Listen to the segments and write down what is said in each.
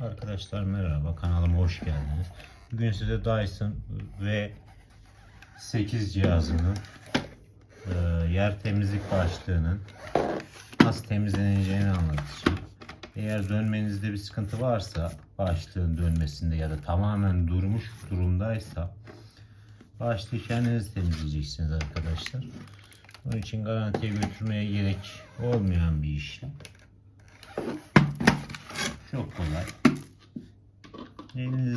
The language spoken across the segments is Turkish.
Arkadaşlar merhaba kanalıma hoş geldiniz. Bugün size Dyson V8 cihazının e, yer temizlik başlığının nasıl temizleneceğini anlatacağım. Eğer dönmenizde bir sıkıntı varsa başlığın dönmesinde ya da tamamen durmuş durumdaysa başlığı kendiniz temizleyeceksiniz arkadaşlar. Bunun için garantiye götürmeye gerek olmayan bir işlem.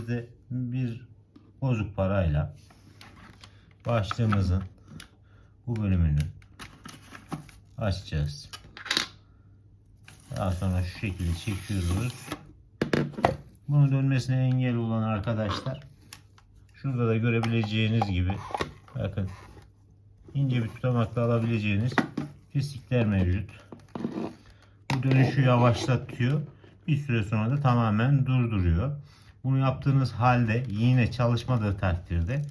Elinizde bir bozuk parayla başlığımızın bu bölümünü açacağız. Daha sonra şu şekilde çekiyoruz. Bunu dönmesine engel olan arkadaşlar şurada da görebileceğiniz gibi bakın ince bir tutamakla alabileceğiniz pislikler mevcut. Bu dönüşü yavaşlatıyor. Bir süre sonra da tamamen durduruyor. Bunu yaptığınız halde yine çalışmadığı takdirde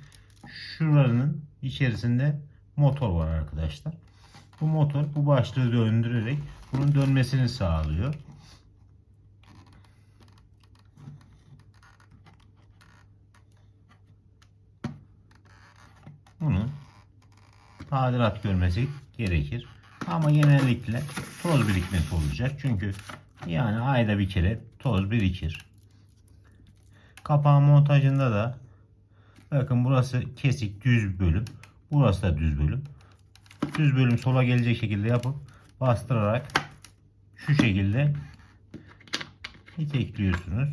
şuranın içerisinde motor var arkadaşlar. Bu motor bu başlığı döndürerek bunun dönmesini sağlıyor. Bunun tadilat görmesi gerekir. Ama genellikle toz birikmesi olacak. Çünkü yani ayda bir kere toz birikir. Kapağın montajında da bakın burası kesik düz bölüm. Burası da düz bölüm. Düz bölüm sola gelecek şekilde yapıp bastırarak şu şekilde itekliyorsunuz.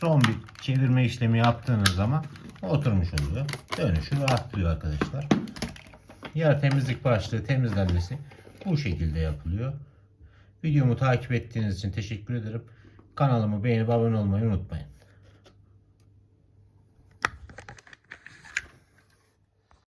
Son bir çevirme işlemi yaptığınız zaman oturmuş oluyor. Dönüşü rahatlıyor arkadaşlar. Yer temizlik başlığı temizlenmesi bu şekilde yapılıyor. Videomu takip ettiğiniz için teşekkür ederim. Kanalımı beğenip abone olmayı unutmayın.